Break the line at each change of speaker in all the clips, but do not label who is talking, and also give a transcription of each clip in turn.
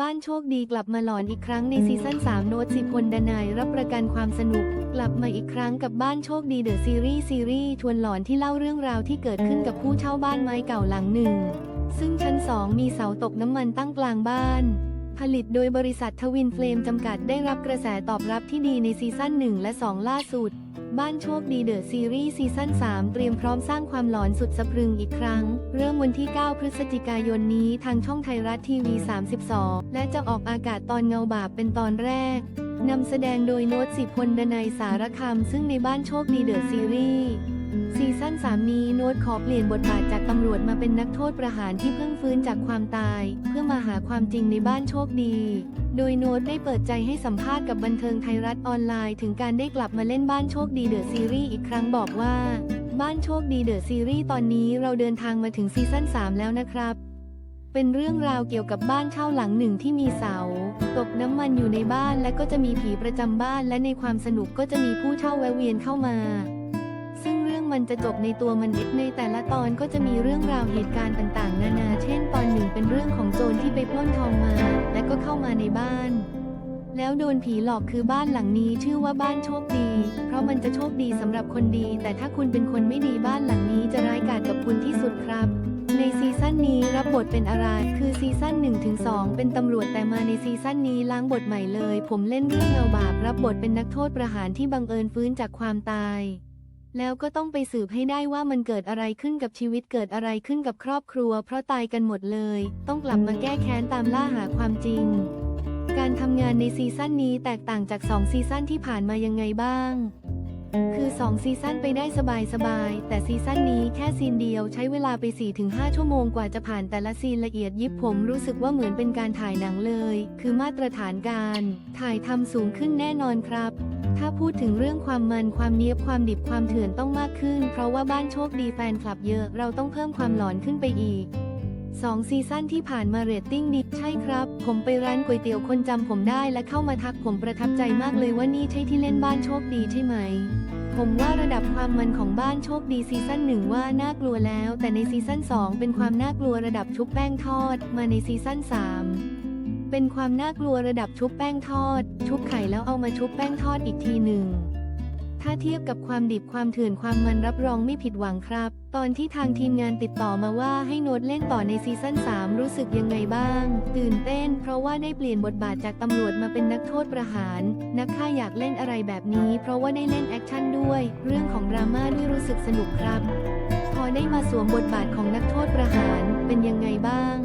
บ้านโชคดีกลับมาหลอนอีกครั้งในซีซั่น3โน้ตสิพลดนายรับประกันความสนุก กลับมาอีกครั้งกับบ้านโชคดีเดอะซีรีส์ซีรีส์ชวนหลอนที่เล่าเรื่องราวที่เกิดขึ้นกับผู้เช่าบ้านไม้เก่าหลังหนึ่ง ซึ่งชั้น 2 มีเสาตกน้ำมันตั้งกลางบ้าน ผลิตโดยบริษัททวินเฟลมจำกัดได้รับกระแสตอบรับที่ดีในซีซั่น1และ 2 ล่าสุด บ้านโชคดีเดอะซีรีส์ซีซั่น 3 เตรียมพร้อมสร้างความหลอนสุดสะพรึงอีกครั้ง เริ่มวันที่ 9 พฤศจิกายนนี้ทางช่องไทยรัฐทีวี 32 และจะออกอากาศตอนเงาบาปเป็นตอนแรก นำแสดงโดยโน้ตสิพลดนัยสารคำซึ่งในบ้านโชคดีเดอะซีรีส์ซีซั่น 3 นี้โน้ตขอเปลี่ยนบทบาทจากตำรวจมาเป็นนักโทษประหารที่เพิ่งฟื้นจากความตาย เพื่อมาหาความจริงในบ้านโชคดี โดยโน้ตได้เปิดใจให้สัมภาษณ์กับบันเทิงไทยรัฐออนไลน์ ถึงการได้กลับมาเล่นบ้านโชคดีเดอะซีรีส์อีกครั้งบอกว่า บ้านโชคดีเดอะซีรีส์ตอนนี้เราเดินทางมาถึงซีซั่น3 แล้วนะครับเป็นเรื่องราวเกี่ยวกับบ้านเช่าหลังหนึ่งที่มีเสา ตกน้ำมันอยู่ในบ้านและก็จะมีผีประจำบ้านและในความสนุกก็จะมีผู้เช่าแวะเวียนเข้ามา มันจะจบในตัวมันเองในแต่ละตอนก็จะมีเรื่องราวเหตุการณ์ต่างๆ นานา เช่น ตอนหนึ่งเป็นเรื่องของโจรที่ไปปล้นทองมา และก็เข้ามาในบ้าน แล้วโดนผีหลอกคือบ้านหลังนี้ชื่อว่าบ้านโชคดี เพราะมันจะโชคดีสำหรับคนดี แต่ถ้าคุณเป็นคนไม่ดีบ้านหลังนี้จะร้ายกาจกับคุณที่สุดครับในซีซั่นนี้รับบทเป็นอะไร คือซีซั่น1ถึง2เป็นตำรวจแต่มาในซีซั่นนี้ล้างบทใหม่เลย ผมเล่นเรื่องเงาบาปรับบทเป็นนักโทษประหารที่บังเอิญฟื้นจากความตาย แล้วก็ต้องไปสืบให้ได้ว่ามันเกิดอะไรขึ้นกับชีวิตเกิดอะไรขึ้นกับครอบครัว เพราะตายกันหมดเลย ต้องกลับมาแก้แค้นตามล่าหาความจริง การทำงานในซีซั่นนี้แตกต่างจาก 2 ซีซั่นที่ผ่านมายังไงบ้าง คือ 2 ซีซั่นไปได้สบายๆ แต่ซีซั่นนี้แค่ซีนเดียวใช้เวลาไป 4-5 ชั่วโมงกว่าจะผ่านแต่ละซีนละเอียดยิบผมรู้สึกว่าเหมือนเป็นการถ่ายหนังเลย คือมาตรฐานการ ถ่ายทำสูงขึ้นแน่นอนครับ ถ้าพูดถึงเรื่องความมันความเนียบความดิบความเถื่อนต้องมากขึ้น เพราะว่าบ้านโชคดีแฟนคลับเยอะเราต้องเพิ่มความหลอนขึ้นไปอีกสองซีซั่นที่ผ่านมาเรตติ้งดีใช่ครับ ผมไปร้านก๋วยเตี๋ยวคนจำผมได้และเข้ามาทักผมประทับใจมากเลยว่านี่ใช่ที่เล่นบ้านโชคดีใช่ไหม ผมว่าระดับความมันของบ้านโชคดีซีซั่นหนึ่งว่าน่ากลัวแล้ว แต่ในซีซั่น2เป็นความน่ากลัวระดับชุบแป้งทอด มาในซีซั่น3 เป็นความน่ากลัวระดับชุบแป้งทอด ชุบไข่แล้วเอามาชุบแป้งทอดอีกทีหนึ่ง ถ้าเทียบกับความดิบความเถื่อนความมันรับรองไม่ผิดหวังครับ ตอนที่ทางทีมงานติดต่อมาว่าให้โน้ตเล่นต่อในซีซั่น3 รู้สึกยังไงบ้าง ตื่นเต้น เพราะว่าได้เปลี่ยนบทบาทจากตำรวจมาเป็นนักโทษประหาร นักฆ่าอยากเล่นอะไรแบบนี้ เพราะว่าได้เล่นแอคชั่นด้วย เรื่องของดราม่าด้วยรู้สึกสนุกครับ พอได้มาสวมบทบาทของนักโทษประหารเป็นยังไงบ้าง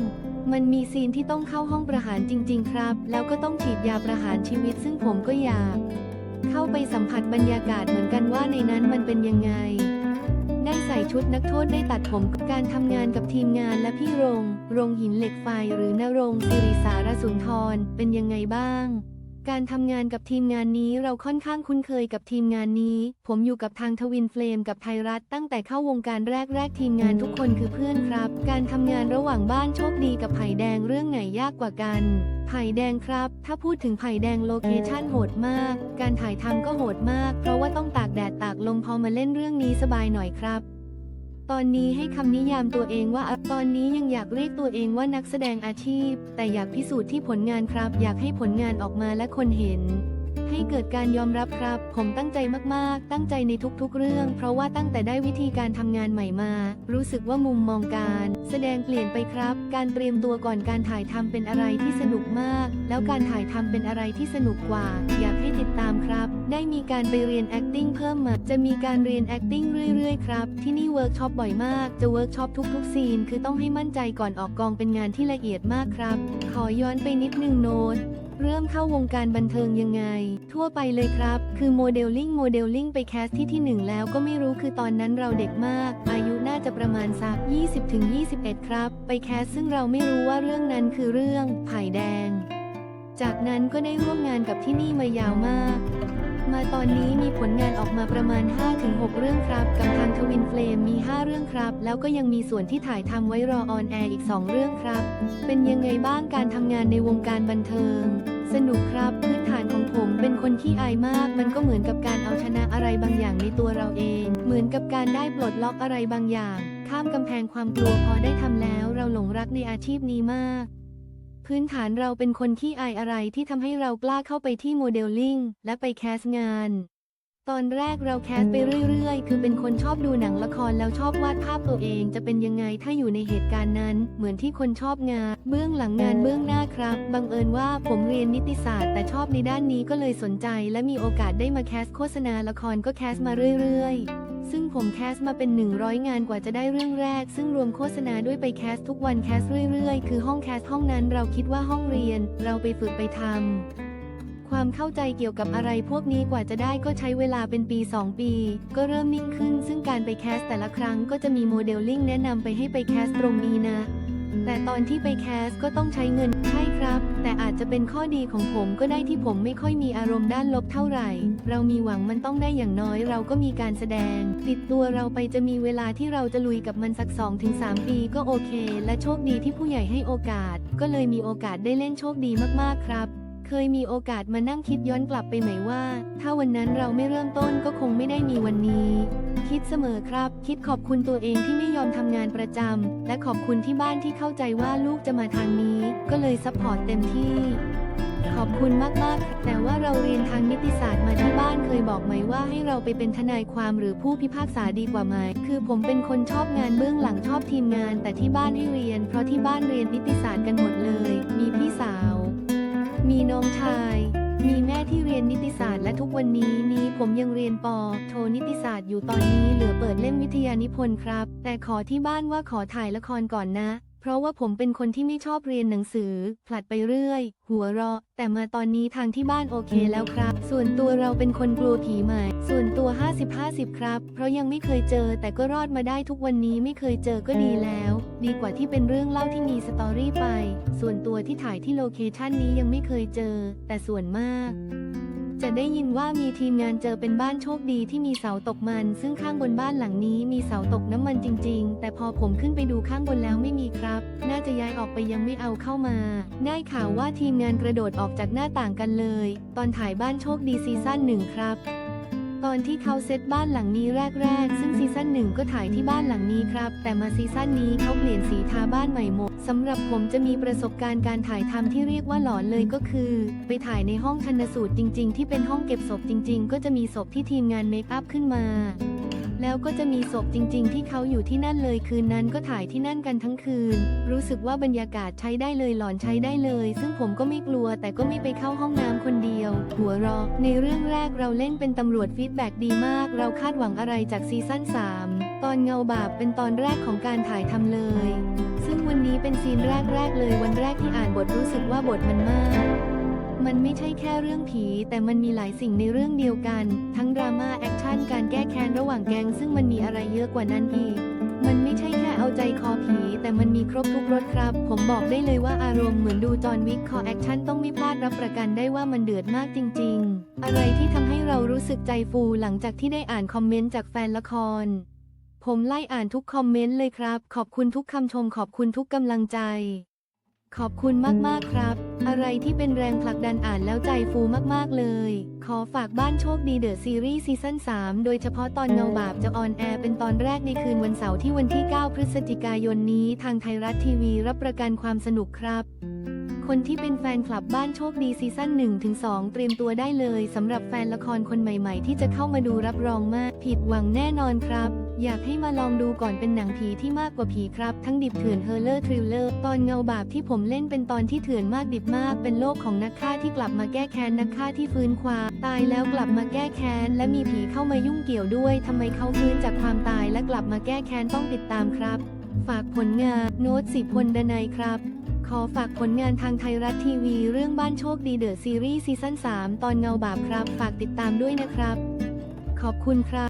มันมีซีนที่ต้องเข้าห้องประหารจริง ๆ ครับ แล้วก็ต้องฉีดยาประหารชีวิต ซึ่งผมก็อยากเข้าไปสัมผัสบรรยากาศเหมือนกันว่าในนั้นมันเป็นยังไง ได้ใส่ชุดนักโทษได้ตัดผมการทำงานกับทีมงานและพี่รง รงหินเหล็กไฟหรือนรงสิริสารสุนทรเป็นยังไงบ้าง การทำงานกับทีมงานนี้เราค่อนข้างคุ้นเคยกับทีมงานนี้ ผมอยู่กับทางทวินเฟลมกับไทยรัฐตั้งแต่เข้าวงการแรกๆทีมงานทุกคนคือเพื่อนครับ การทำงานระหว่างบ้านโชคดีกับไผ่แดงเรื่องไหนยากกว่ากัน ไผ่แดงครับ ถ้าพูดถึงไผ่แดงโลเคชั่นโหดมาก การถ่ายทำก็โหดมาก เพราะว่าต้องตากแดดตากลมพอมาเล่นเรื่องนี้สบายหน่อยครับ ตอนนี้ให้คำนิยามตัวเองว่าตอนนี้ยังอยากเรียกตัวเองว่านักแสดงอาชีพ แต่อยากพิสูจน์ที่ผลงานครับ อยากให้ผลงานออกมาและคนเห็น ให้เกิดการยอมรับครับ ผมตั้งใจมากๆ ตั้งใจในทุกๆ เรื่อง เพราะว่าตั้งแต่ได้วิธีการทำงานใหม่มา รู้สึกว่ามุมมองการ แสดงเปลี่ยนไปครับ การเตรียมตัวก่อนการถ่ายทำเป็นอะไรที่สนุกมาก แล้วการถ่ายทำเป็นอะไรที่สนุกกว่า อยากให้ติดตามครับ ได้มีการไปเรียน acting เพิ่มมา จะมีการเรียน acting เรื่อยๆ ครับ ที่นี่เวิร์กช็อปบ่อยมาก จะเวิร์กช็อปทุกๆ ซีน คือต้องให้มั่นใจก่อนออกกองเป็นงานที่ละเอียดมากครับ ขอย้อนไปนิดนึงโน้ต เริ่มเข้าวงการบันเทิงยังไง ทั่วไปเลยครับ คือโมเดลลิ่งโมเดลลิ่งไปแคสที่ที่หนึ่งแล้วก็ไม่รู้คือตอนนั้นเราเด็กมาก อายุน่าจะประมาณสัก 20-21 ครับ ไปแคสซึ่งเราไม่รู้ว่าเรื่องนั้นคือเรื่องไผ่แดง จากนั้นก็ได้ร่วมงานกับที่นี่มายาวมาก มาตอนนี้มีผลงานออกมาประมาณ 5-6 เรื่องครับ กับทางทวินเฟลมมี 5 เรื่องครับ แล้วก็ยังมีส่วนที่ถ่ายทำไว้รอออนแอร์อีก 2 เรื่องครับ เป็นยังไงบ้างการทำงานในวงการบันเทิง สนุกครับพื้นฐานของผมเป็นคนขี้อายมาก มันก็เหมือนกับการเอาชนะอะไรบางอย่างในตัวเราเอง เหมือนกับการได้ปลดล็อกอะไรบางอย่าง ข้ามกำแพงความกลัวพอได้ทำแล้ว เราหลงรักในอาชีพนี้มาก พื้นฐานเราเป็นคนขี้อายอะไรที่ทำให้เรากล้าเข้าไปที่โมเดลลิ่งและไปแคสงาน ตอนแรกเราแคสไปเรื่อยๆ คือเป็นคนชอบดูหนังละครแล้วชอบวาดภาพตัวเองจะเป็นยังไงถ้าอยู่ในเหตุการณ์นั้น เหมือนที่คนชอบงาน เบื้องหลังงานเบื้องหน้าครับ บังเอิญว่าผมเรียนนิติศาสตร์ แต่ชอบในด้านนี้ก็เลยสนใจ และมีโอกาสได้มาแคสโฆษณาละครก็แคสมาเรื่อย ๆ ซึ่งผมแคสมาเป็น 100 งานกว่าจะได้เรื่องแรก ซึ่งรวมโฆษณาด้วยไปแคสทุกวันแคสเรื่อยๆ คือห้องแคสห้องนั้นเราคิดว่าห้องเรียน เราไปฝึกไปทำความเข้าใจเกี่ยวกับอะไรพวกนี้กว่าจะได้ก็ใช้เวลาเป็นปี 2 ปี ก็เริ่มนิ่งขึ้น ซึ่งการไปแคสแต่ละครั้งก็จะมีโมเดลลิ่งแนะนำไปให้ไปแคสตรงนี้นะ แต่ตอนที่ไปแคสก็ต้องใช้เงิน ครับ แต่อาจจะเป็นข้อดีของผมก็ได้ที่ผมไม่ค่อยมีอารมณ์ด้านลบเท่าไหร่ เรามีหวังมันต้องได้อย่างน้อยเราก็มีการแสดง ติดตัวเราไปจะมีเวลาที่เราจะลุยกับมันสัก 2-3 ปีก็โอเค และโชคดีที่ผู้ใหญ่ให้โอกาส ก็เลยมีโอกาสได้เล่นโชคดีมากๆครับ เคยมีโอกาสมานั่งคิดย้อนกลับไปไหมว่า ถ้าวันนั้นเราไม่เริ่มต้นก็คงไม่ได้มีวันนี้ คิดเสมอครับ คิดขอบคุณตัวเองที่ไม่ยอมทำงานประจำและขอบคุณที่บ้านที่เข้าใจว่าลูกจะมาทางนี้ ก็เลยซัพพอร์ตเต็มที่ ขอบคุณมากๆ แต่ว่าเราเรียนทางนิติศาสตร์มาที่บ้านเคยบอกไหมว่าให้เราไปเป็นทนายความหรือผู้พิพากษาดีกว่าไหมคือผมเป็นคนชอบงานเบื้องหลังชอบทีมงาน แต่ที่บ้านให้เรียน เพราะที่บ้านเรียนนิติศาสตร์กันหมดเลย มีพี่สาว มีน้องชาย มีแม่ที่เรียนนิติศาสตร์และทุกวันนี้นี้ผมยังเรียนปอโทนิติศาสตร์อยู่ตอนนี้เหลือเปิดเล่มวิทยานิพนธ์ครับ แต่ขอที่บ้านว่าขอถ่ายละครก่อนนะ ราะว่าผมเป็นคนที่ไม่ชอบเรียนหนังสือ ผลัดไปเรื่อย หัวเราะ แต่มาตอนนี้ทางที่บ้านโอเคแล้วครับ ส่วนตัวเราเป็นคนกลัวผีไหมส่วนตัว 50-50 ครับ เพราะยังไม่เคยเจอ แต่ก็รอดมาได้ทุกวันนี้ไม่เคยเจอก็ดีแล้ว ดีกว่าที่เป็นเรื่องเล่าที่มีสตอรี่ไป ส่วนตัวที่ถ่ายที่โลเคชั่นนี้ยังไม่เคยเจอ แต่ส่วนมาก จะได้ยินว่ามีทีมงานเจอเป็นบ้านโชคดีที่มีเสาตกมัน ซึ่งข้างบนบ้านหลังนี้มีเสาตกน้ำมันจริง ๆ แต่พอผมขึ้นไปดูข้างบนแล้วไม่มีครับ น่าจะย้ายออกไปยังไม่เอาเข้ามา ได้ข่าวว่าทีมงานกระโดดออกจากหน้าต่างกันเลย ตอนถ่ายบ้านโชคดีซีซั่นหนึ่งครับ ตอนที่เขาเซตบ้านหลังนี้แรก ๆ ซึ่งซีซั่นหนึ่งก็ถ่ายที่บ้านหลังนี้ครับ แต่มาซีซั่นนี้เขาเปลี่ยนสีทาบ้านใหม่หมดสำหรับผมจะมีประสบการณ์การถ่ายทำที่เรียกว่าหลอนเลยก็คือ ไปถ่ายในห้องชันสูตรจริง ๆ ที่เป็นห้องเก็บศพจริง ๆ ก็จะมีศพที่ทีมงานเมคอัพขึ้นมา แล้วก็จะมีศพจริง ๆ ที่เขาอยู่ที่นั่นเลยคืนนั้นก็ถ่ายที่นั่นกันทั้งคืน รู้สึกว่าบรรยากาศใช้ได้เลยหลอนใช้ได้เลย ซึ่งผมก็ไม่กลัว แต่ก็ไม่ไปเข้าห้องน้ำคนเดียว หัวเรอ ในเรื่องแรกเราเล่นเป็นตำรวจฟีดแบ็กดีมาก เราคาดหวังอะไรจากซีซั่น3 ตอนเงาบาปเป็นตอนแรกของการถ่ายทำเลย ซึ่งวันนี้เป็นซีนแรกๆเลยวันแรกที่อ่านบทรู้สึกว่าบทมันมาก มันไม่ใช่แค่เรื่องผี แต่มันมีหลายสิ่งในเรื่องเดียวกัน ทั้งดราม่าแอคชั่นการแก้แค้นระหว่างแก๊งซึ่งมันมีอะไรเยอะกว่านั้นอีก มันไม่ใช่แค่เอาใจคอผี แต่มันมีครบทุกรสครับ ผมบอกได้เลยว่าอารมณ์เหมือนดูจอห์นวิกคอแอคชั่นต้องไม่พลาดรับประกันได้ว่ามันเดือดมากจริง ๆ อะไรที่ทำให้เรารู้สึกใจฟูหลังจากที่ได้อ่านคอมเมนต์จากแฟนละคร ผมไล่อ่านทุกคอมเมนต์เลยครับ ขอบคุณทุกคำชมขอบคุณทุกกำลังใจ ขอบคุณมากๆครับ อะไรที่เป็นแรงผลักดันอ่านแล้วใจฟูมากๆเลย ขอฝากบ้านโชคดีเดอะซีรีส์ซีซั่น 3 โดยเฉพาะตอนเงาบาปจะออนแอร์เป็นตอนแรกในคืนวันเสาร์ที่วันที่ 9 พฤศจิกายนนี้ทางไทยรัฐทีวีรับประกันความสนุกครับ คนที่เป็นแฟนคลับบ้านโชคดีซีซั่น1ถึง2เตรียมตัวได้เลยสำหรับแฟนละครคนใหม่ ๆ ที่จะเข้ามาดูรับรองมาก ผิดหวังแน่นอนครับ อยากให้มาลองดูก่อนเป็นหนังผีที่มากกว่าผีครับ ทั้งดิบเถื่อนเฮอร์เลอร์ทริลเลอร์ ตอนเงาบาปที่ผมเล่นเป็นตอนที่เถื่อนมากดิบมาก เป็นโลกของนักฆ่าที่กลับมาแก้แค้นนักฆ่าที่ฟื้นความตายแล้วกลับมาแก้แค้น และมีผีเข้ามายุ่งเกี่ยวด้วยทำไมเขาฟื้นจากความตายและกลับมาแก้แค้นต้องติดตามครับ ฝากผลงานโน้ตสิพลดนัยครับขอฝากผลงานทางไทยรัฐทีวีเรื่องบ้านโชคดีเดอะซีรีส์ซีซั่น3ตอนเงาบาปครับ ฝากติดตามด้วยนะครับ ขอบคุณครับ